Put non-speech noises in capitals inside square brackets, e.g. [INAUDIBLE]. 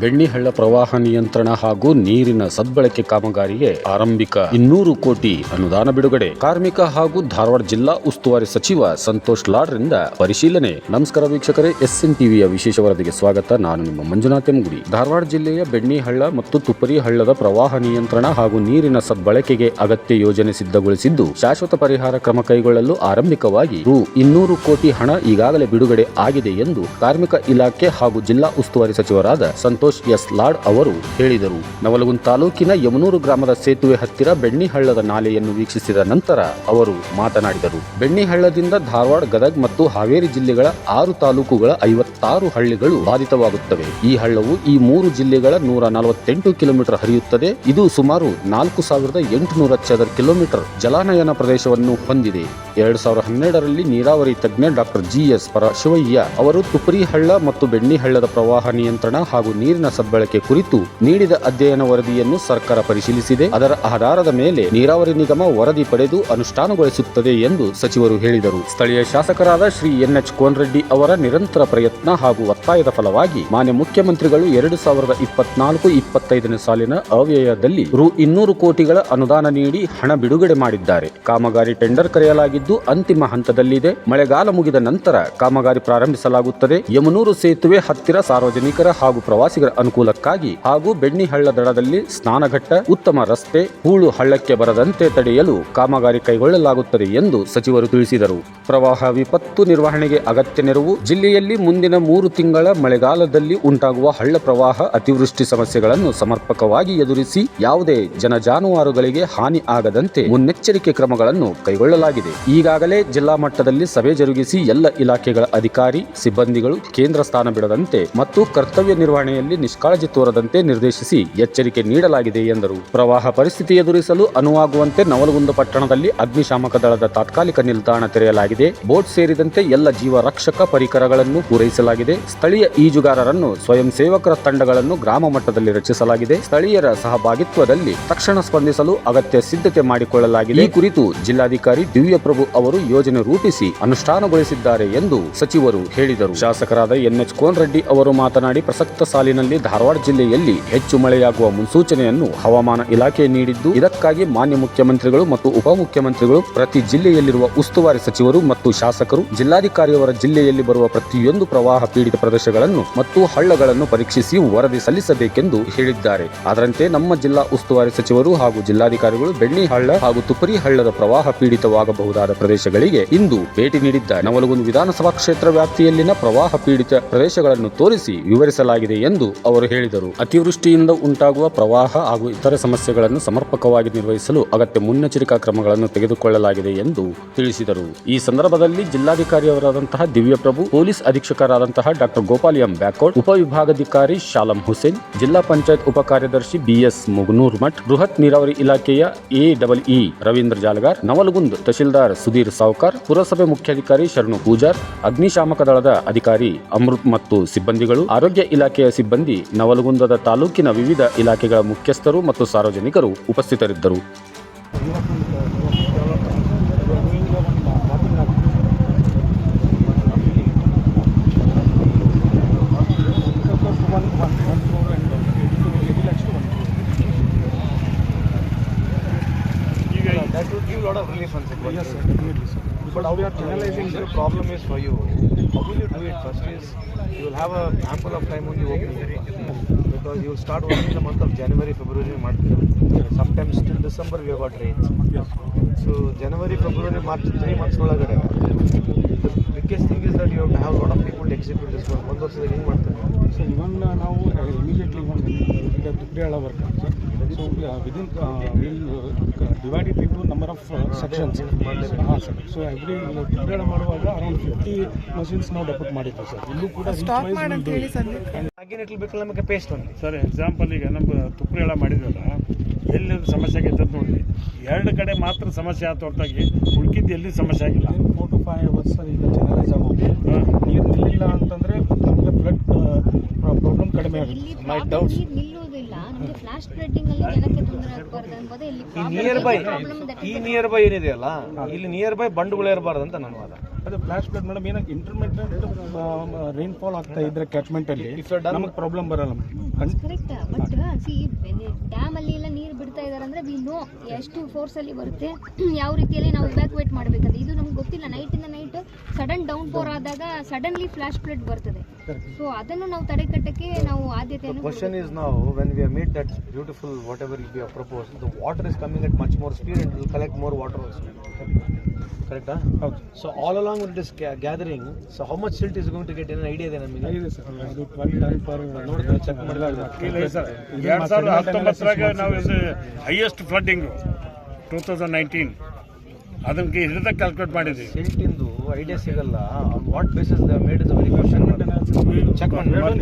ಬೆಣ್ಣಿಹಳ್ಳ ಪ್ರವಾಹ ನಿಯಂತ್ರಣ ಹಾಗೂ ನೀರಿನ ಸದ್ಬಳಕೆ ಕಾಮಗಾರಿಗೆ ಆರಂಭಿಕ ಇನ್ನೂರು ಕೋಟಿ ಅನುದಾನ ಬಿಡುಗಡೆ. ಕಾರ್ಮಿಕ ಹಾಗೂ ಧಾರವಾಡ ಜಿಲ್ಲಾ ಉಸ್ತುವಾರಿ ಸಚಿವ ಸಂತೋಷ್ ಲಾಡ್ರಿಂದ ಪರಿಶೀಲನೆ. ನಮಸ್ಕಾರ ವೀಕ್ಷಕರೇ, ಎಸ್ಎನ್ ಟಿವಿಯ ವಿಶೇಷ ವರದಿಗೆ ಸ್ವಾಗತ. ನಾನು ನಿಮ್ಮ ಮಂಜುನಾಥ್ ಎಂಗುಡಿ. ಧಾರವಾಡ ಜಿಲ್ಲೆಯ ಬೆಣ್ಣಿಹಳ್ಳ ಮತ್ತು ತುಪ್ಪರಿ ಹಳ್ಳದ ಪ್ರವಾಹ ನಿಯಂತ್ರಣ ಹಾಗೂ ನೀರಿನ ಸದ್ಬಳಕೆಗೆ ಅಗತ್ಯ ಯೋಜನೆ ಸಿದ್ಧಗೊಳಿಸಿದ್ದು, ಶಾಶ್ವತ ಪರಿಹಾರ ಕ್ರಮ ಕೈಗೊಳ್ಳಲು ಆರಂಭಿಕವಾಗಿ ರು ಇನ್ನೂರು ಕೋಟಿ ಹಣ ಈಗಾಗಲೇ ಬಿಡುಗಡೆ ಆಗಿದೆ ಎಂದು ಕಾರ್ಮಿಕ ಇಲಾಖೆ ಹಾಗೂ ಜಿಲ್ಲಾ ಉಸ್ತುವಾರಿ ಸಚಿವರಾದ ಸಂತೋಷ್ ಎಸ್ ಲಾಡ್ ಅವರು ಹೇಳಿದರು. ನವಲಗುಂದ ತಾಲೂಕಿನ ಯಮನೂರು ಗ್ರಾಮದ ಸೇತುವೆ ಹತ್ತಿರ ಬೆಣ್ಣಿಹಳ್ಳದ ನಾಲೆಯನ್ನು ವೀಕ್ಷಿಸಿದ ನಂತರ ಅವರು ಮಾತನಾಡಿದರು. ಬೆಣ್ಣಿಹಳ್ಳದಿಂದ ಧಾರವಾಡ, ಗದಗ್ ಮತ್ತು ಹಾವೇರಿ ಜಿಲ್ಲೆಗಳ ಆರು ತಾಲೂಕುಗಳ ಐವತ್ತಾರು ಹಳ್ಳಿಗಳು ಬಾಧಿತವಾಗುತ್ತವೆ. ಈ ಹಳ್ಳವು ಈ ಮೂರು ಜಿಲ್ಲೆಗಳ ನೂರ ನಲವತ್ತೆಂಟು ಕಿಲೋಮೀಟರ್ ಹರಿಯುತ್ತದೆ. ಇದು ಸುಮಾರು ನಾಲ್ಕು ಸಾವಿರದ ಎಂಟುನೂರ ಚದರ ಕಿಲೋಮೀಟರ್ ಜಲಾನಯನ ಪ್ರದೇಶವನ್ನು ಹೊಂದಿದೆ. ಎರಡು ಸಾವಿರದ ಹನ್ನೆರಡರಲ್ಲಿ ನೀರಾವರಿ ತಜ್ಞ ಡಾಕ್ಟರ್ ಜಿ ಎಸ್ ಪರಶಿವಯ್ಯ ಅವರು ತುಪರಿ ಹಳ್ಳ ಮತ್ತು ಬೆಣ್ಣಿಹಳ್ಳದ ಪ್ರವಾಹ ನಿಯಂತ್ರಣ ಹಾಗೂ ನೀರಿನ ಸದ್ಬಳಕೆ ಕುರಿತು ನೀಡಿದ ಅಧ್ಯಯನ ವರದಿಯನ್ನು ಸರ್ಕಾರ ಪರಿಶೀಲಿಸಿದೆ. ಅದರ ಆಧಾರದ ಮೇಲೆ ನೀರಾವರಿ ನಿಗಮ ವರದಿ ಪಡೆದು ಅನುಷ್ಠಾನಗೊಳಿಸುತ್ತದೆ ಎಂದು ಸಚಿವರು ಹೇಳಿದರು. ಸ್ಥಳೀಯ ಶಾಸಕರಾದ ಶ್ರೀ ಎನ್ ಎನ್ಎಚ್ ಕೋನ್ರೆಡ್ಡಿ ಅವರ ನಿರಂತರ ಪ್ರಯತ್ನ ಹಾಗೂ ಒತ್ತಾಯದ ಫಲವಾಗಿ ಮಾನ್ಯ ಮುಖ್ಯಮಂತ್ರಿಗಳು ಎರಡು ಸಾವಿರದ ಇಪ್ಪತ್ನಾಲ್ಕು ಇಪ್ಪತ್ತೈದನೇ ಸಾಲಿನ ಅವ್ಯಯದಲ್ಲಿ ರು ಇನ್ನೂರು ಕೋಟಿಗಳ ಅನುದಾನ ನೀಡಿ ಹಣ ಬಿಡುಗಡೆ ಮಾಡಿದ್ದಾರೆ. ಕಾಮಗಾರಿ ಟೆಂಡರ್ ಕರೆಯಲಾಗಿದ್ದು ಅಂತಿಮ ಹಂತದಲ್ಲಿದೆ. ಮಳೆಗಾಲ ಮುಗಿದ ನಂತರ ಕಾಮಗಾರಿ ಪ್ರಾರಂಭಿಸಲಾಗುತ್ತದೆ. ಯಮನೂರು ಸೇತುವೆ ಹತ್ತಿರ ಸಾರ್ವಜನಿಕರ ಹಾಗೂ ಪ್ರವಾಸಿಗರ ಅನುಕೂಲಕ್ಕಾಗಿ ಹಾಗೂ ಬೆಣ್ಣಿಹಳ್ಳ ದಡದಲ್ಲಿ ಸ್ನಾನಘಟ್ಟ, ಉತ್ತಮ ರಸ್ತೆ ಹೂಳು ಹಳ್ಳಕ್ಕೆ ಬರದಂತೆ ತಡೆಯಲು ಕಾಮಗಾರಿ ಕೈಗೊಳ್ಳಲಾಗುತ್ತದೆ ಎಂದು ಸಚಿವರು ತಿಳಿಸಿದರು. ಪ್ರವಾಹ ವಿಪತ್ತು ನಿರ್ವಹಣೆಗೆ ಅಗತ್ಯ ನೆರವು, ಜಿಲ್ಲೆಯಲ್ಲಿ ಮುಂದಿನ ಮೂರು ತಿಂಗಳ ಮಳೆಗಾಲದಲ್ಲಿ ಉಂಟಾಗುವ ಹಳ್ಳ ಪ್ರವಾಹ ಅತಿವೃಷ್ಟಿ ಸಮಸ್ಯೆಗಳನ್ನು ಸಮರ್ಪಕವಾಗಿ ಎದುರಿಸಿ ಯಾವುದೇ ಜನ ಜಾನುವಾರುಗಳಿಗೆ ಹಾನಿ ಆಗದಂತೆ ಮುನ್ನೆಚ್ಚರಿಕೆ ಕ್ರಮಗಳನ್ನು ಕೈಗೊಳ್ಳಲಾಗಿದೆ. ಈಗಾಗಲೇ ಜಿಲ್ಲಾ ಮಟ್ಟದಲ್ಲಿ ಸಭೆ ಜರುಗಿಸಿ ಎಲ್ಲ ಇಲಾಖೆಗಳ ಅಧಿಕಾರಿ, ಸಿಬ್ಬಂದಿಗಳು ಕೇಂದ್ರ ಸ್ಥಾನ ಬಿಡದಂತೆ ಮತ್ತು ಕರ್ತವ್ಯ ನಿರ್ವಹಣೆಯಲ್ಲಿ ನಿಷ್ಕಾಳಜಿ ತೋರದಂತೆ ನಿರ್ದೇಶಿಸಿ ಎಚ್ಚರಿಕೆ ನೀಡಲಾಗಿದೆ ಎಂದರು. ಪ್ರವಾಹ ಪರಿಸ್ಥಿತಿ ಎದುರಿಸಲು ಅನುವಾಗುವಂತೆ ನವಲಗುಂದ ಪಟ್ಟಣದಲ್ಲಿ ಅಗ್ನಿಶಾಮಕ ದಳದ ತಾತ್ಕಾಲಿಕ ನಿಲ್ದಾಣ ತೆರೆಯಲಾಗಿದೆ. ಬೋಟ್ ಸೇರಿದಂತೆ ಎಲ್ಲ ಜೀವ ರಕ್ಷಕ ಪರಿಕರಗಳನ್ನು ಪೂರೈಸಲಾಗಿದೆ. ಸ್ಥಳೀಯ ಈಜುಗಾರರನ್ನು, ಸ್ವಯಂ ಸೇವಕರ ತಂಡಗಳನ್ನು ಗ್ರಾಮ ಮಟ್ಟದಲ್ಲಿ ರಚಿಸಲಾಗಿದೆ. ಸ್ಥಳೀಯರ ಸಹಭಾಗಿತ್ವದಲ್ಲಿ ತಕ್ಷಣ ಸ್ಪಂದಿಸಲು ಅಗತ್ಯ ಸಿದ್ಧತೆ ಮಾಡಿಕೊಳ್ಳಲಾಗಿದೆ. ಈ ಕುರಿತು ಜಿಲ್ಲಾಧಿಕಾರಿ ದಿವ್ಯಪ್ರಭು ಅವರು ಯೋಜನೆ ರೂಪಿಸಿ ಅನುಷ್ಠಾನಗೊಳಿಸಿದ್ದಾರೆ ಎಂದು ಸಚಿವರು ಹೇಳಿದರು. ಶಾಸಕರಾದ ಎನ್ಎಚ್ ಕೋನ್ರೆಡ್ಡಿ ಅವರು ಮಾತನಾಡಿ, ಪ್ರಸಕ್ತ ಸಾಲಿನಲ್ಲಿ ಧಾರವಾಡ ಜಿಲ್ಲೆಯಲ್ಲಿ ಹೆಚ್ಚು ಮಳೆಯಾಗುವ ಮುನ್ಸೂಚನೆಯನ್ನು ಹವಾಮಾನ ಇಲಾಖೆ ನೀಡಿದ್ದು, ಇದಕ್ಕಾಗಿ ಮಾನ್ಯ ಮುಖ್ಯಮಂತ್ರಿಗಳು ಮತ್ತು ಉಪಮುಖ್ಯಮಂತ್ರಿಗಳು ಪ್ರತಿ ಜಿಲ್ಲೆಯಲ್ಲಿರುವ ಉಸ್ತುವಾರಿ ಸಚಿವರು ಮತ್ತು ಶಾಸಕರು ಜಿಲ್ಲಾಧಿಕಾರಿಯವರ ಜಿಲ್ಲೆಯಲ್ಲಿ ಬರುವ ಪ್ರತಿಯೊಂದು ಪ್ರವಾಹ ಪೀಡಿತ ಪ್ರದೇಶಗಳನ್ನು ಮತ್ತು ಹಳ್ಳಗಳನ್ನು ಪರೀಕ್ಷಿಸಿ ವರದಿ ಸಲ್ಲಿಸಬೇಕೆಂದು ಹೇಳಿದ್ದಾರೆ. ಅದರಂತೆ ನಮ್ಮ ಜಿಲ್ಲಾ ಉಸ್ತುವಾರಿ ಸಚಿವರು ಹಾಗೂ ಜಿಲ್ಲಾಧಿಕಾರಿಗಳು ಬೆಣ್ಣಿ ಹಳ್ಳ ಹಾಗೂ ತುಪರಿ ಹಳ್ಳದ ಪ್ರವಾಹ ಪೀಡಿತವಾಗಬಹುದಾದ ಪ್ರದೇಶಗಳಿಗೆ ಇಂದು ಭೇಟಿ ನೀಡಿದ್ದಾರೆ. ನವಲಗುಂದ ವಿಧಾನಸಭಾ ಕ್ಷೇತ್ರ ವ್ಯಾಪ್ತಿಯಲ್ಲಿನ ಪ್ರವಾಹ ಪೀಡಿತ ಪ್ರದೇಶಗಳನ್ನು ತೋರಿಸಿ ವಿವರಿಸಲಾಗಿದೆ ಎಂದು ಅವರು ಹೇಳಿದರು. ಅತಿವೃಷ್ಟಿಯಿಂದ ಉಂಟಾಗುವ ಪ್ರವಾಹ ಹಾಗೂ ಇತರೆ ಸಮಸ್ಯೆಗಳನ್ನು ಸಮರ್ಪಕವಾಗಿ ನಿರ್ವಹಿಸಲು ಅಗತ್ಯ ಮುನ್ನೆಚ್ಚರಿಕಾ ಕ್ರಮಗಳನ್ನು ತೆಗೆದುಕೊಳ್ಳಲಾಗಿದೆ ಎಂದು ತಿಳಿಸಿದರು. ಈ ಸಂದರ್ಭದಲ್ಲಿ ಜಿಲ್ಲಾಧಿಕಾರಿಯವರಾದಂತಹ ದಿವ್ಯಪ್ರಭು, ಪೊಲೀಸ್ ಅಧೀಕ್ಷಕರಾದಂತಹ ಡಾಕ್ಟರ್ ಗೋಪಾಲ್ ಎಂ ಬ್ಯಾಕೋಡ್ ಉಪವಿಭಾಗಾಧಿಕಾರಿ ಶಾಲಂ ಹುಸೇನ್, ಜಿಲ್ಲಾ ಪಂಚಾಯತ್ ಉಪ ಕಾರ್ಯದರ್ಶಿ ಬಿಎಸ್ ಮುಗನೂರ್ ಮಠ್, ಬೃಹತ್ ನೀರಾವರಿ ಇಲಾಖೆಯ A double E Ravindra Jalagar, Navalgund tahsildar Sudhir Savkar, ಪುರಸಭೆ ಮುಖ್ಯಾಧಿಕಾರಿ ಶರಣು ಪೂಜಾರ್, ಅಗ್ನಿಶಾಮಕ ದಳದ ಅಧಿಕಾರಿ ಅಮೃತ್ ಮತ್ತು ಸಿಬ್ಬಂದಿಗಳು, ಆರೋಗ್ಯ ಇಲಾಖೆಯ ಸಿಬ್ಬಂದಿ ಸಿಬ್ಬಂದಿ ನವಲಗುಂದದ ತಾಲೂಕಿನ ವಿವಿಧ ಇಲಾಖೆಗಳ ಮುಖ್ಯಸ್ಥರು ಮತ್ತು ಸಾರ್ವಜನಿಕರು ಉಪಸ್ಥಿತರಿದ್ದರು But how we are channelizing the problem is for you. How will you do it? First is you will have a ample of time only opening because you will start working in the month of January, February, March. Sometimes till December we have got rains. Yes. So January, February, March, three months the biggest thing is that you have to have a lot of ಅಲ್ಲಿ execute ಇಸ್ಕೊಂಡು ಒಂದು ವರ್ಷದಲ್ಲಿ ಹೆಂಗೆ ಮಾಡ್ತಾರೆ? Sir ಇವನ್ನ ನಾವು immediately ಮಾಡ್ತೀವಿ work ಅಂತ. Sir so within divide it into number of sections ಹಾಂ ಸರ್ ಸೊ ಎವ್ರಿ ಟ್ರಿಪ್ಲೇಳ ಮಾಡುವಾಗ ಅರೌಂಡ್ ಫಿಫ್ಟಿ ಮಷಿನ್ಸ್ ನಾವು ಡೆಪೋಟ್ ಮಾಡಿದ್ದೀವಿ ಸರ್ ಇಲ್ಲೂ ಕೂಡ ಹಾಗೇನು ಇಟ್ಲು ಬೇಕು ನಮಗೆ ಪೇಸ್ಟ್ ಒಂದು. ಸರ್ ಎಕ್ಸಾಂಪಲ್ ಈಗ ನಮ್ಮ ತುಪ್ಪ ಎಲ್ಲ ಎಲ್ಲಿ ಸಮಸ್ಯೆ ಆಗೈತೆ ಅಂತ ನೋಡಿದ್ವಿ ಎರಡು ಕಡೆ ಮಾತ್ರ ಸಮಸ್ಯೆ ಆಯ್ತು ಹೊರತಾಗಿ ಉಳ್ಕಿದ್ದು ಎಲ್ಲಿ ಸಮಸ್ಯೆ ಆಗಿಲ್ಲ. ಫೋರ್ ಟು ಫೈವ್ ಅವರ್ಸ್ ಈಗ ಚಾನಲೈಸ್ ಆಗೋದು. ಹಾಂ. ನೀರು ನಿಲ್ಲಿಲ್ಲ ಅಂತಂದರೆ ನಮಗೆ ಫ್ಲಡ್ ಪ್ರಾಬ್ಲಮ್ ಕಡಿಮೆ ಆಗುತ್ತೆ. Doubt My problem doubts. ನೀರ್ ಫ್ಲಾಶ್ ಸ್ಪ್ರೆಡ್ಡಿಂಗ್ ಅಲ್ಲಿ ಜನಕ್ಕೆ ತೊಂದರೆ ಆಗಬಾರ್ದು ಎಂಬುದೇ ಇಲ್ಲಿ ಈ ನಿಯರ್ ಬೈ ಪ್ರಾಬ್ಲಮ್ ಈ ನಿಯರ್ ಬೈ ಏನಿದೆಯಲ್ಲ? ಇಲ್ಲಿ ನಿಯರ್ ಬೈ ಬಂಡುಗಳು ಇರಬಾರ್ದು ಅಂತ ನನ್ನ ವಾದ. ಅದೇ ಫ್ಲಾಶ್ ಫ್ಲಡ್ ಮೇಡಮ್ ಏನೋ ಇಂಟರ್ಮೀಡಿಯೇಟ್ ರೈನ್ಫಾಲ್ ಆಗ್ತಾ ಇದ್ರೆ ಕ್ಯಾಚ್ಮೆಂಟ್ ಅಲ್ಲಿ ನಮಗೆ ಪ್ರಾಬ್ಲಮ್ ಬರಲ್ಲ ಕರೆಕ್ಟ್ ಬಟ್ ಸಿ ಡ್ಯಾಮ್ ಅಲ್ಲಿ ಎಲ್ಲ ನೀರು ಬಿಡ್ತಾ ಇದಾರೆ ಅಂದ್ರೆ ವಿ ನೋ ಎಷ್ಟು ಫೋರ್ಸ್ ಅಲ್ಲಿ ಬರುತ್ತೆ. [CLEARS THROAT] ಯಾವ ರೀತಿಯಲ್ಲಿ ನಾವು ಇವ್ಯಾಕ್ಯುವೇಟ್ ಮಾಡ್ಬೇಕಂತ. ಇದು ನಮ್ಗೆ ಗೊತ್ತಿಲ್ಲ. ನೈಟ್ ಇಂದ ನೈಟ್ ಸಡನ್ ಡೌನ್ ಫೋರ್ ಆದಾಗ ಸಡನ್ಲಿ ಫ್ಲಾಶ್ ಫ್ಲಡ್ ಬರ್ತದೆ. So gathering so how much hilt is ಗುಂಡಿ ಗಿಟ್ ಐಡಿಯಾ ಇದೆ ನಮಗೆ highest flooding two thousand nineteen ಅದಕ್ಕೆ ಹಿಡಿದ ಕ್ಯಾಲ್ಕುಲೇಟ್ ಮಾಡಿದ್ವಿ ಸೀಟಿಂದು ಐಡಿಯಾ ಸಿಗಲ್ಲ. What bases made is very question check ಮಾಡಿ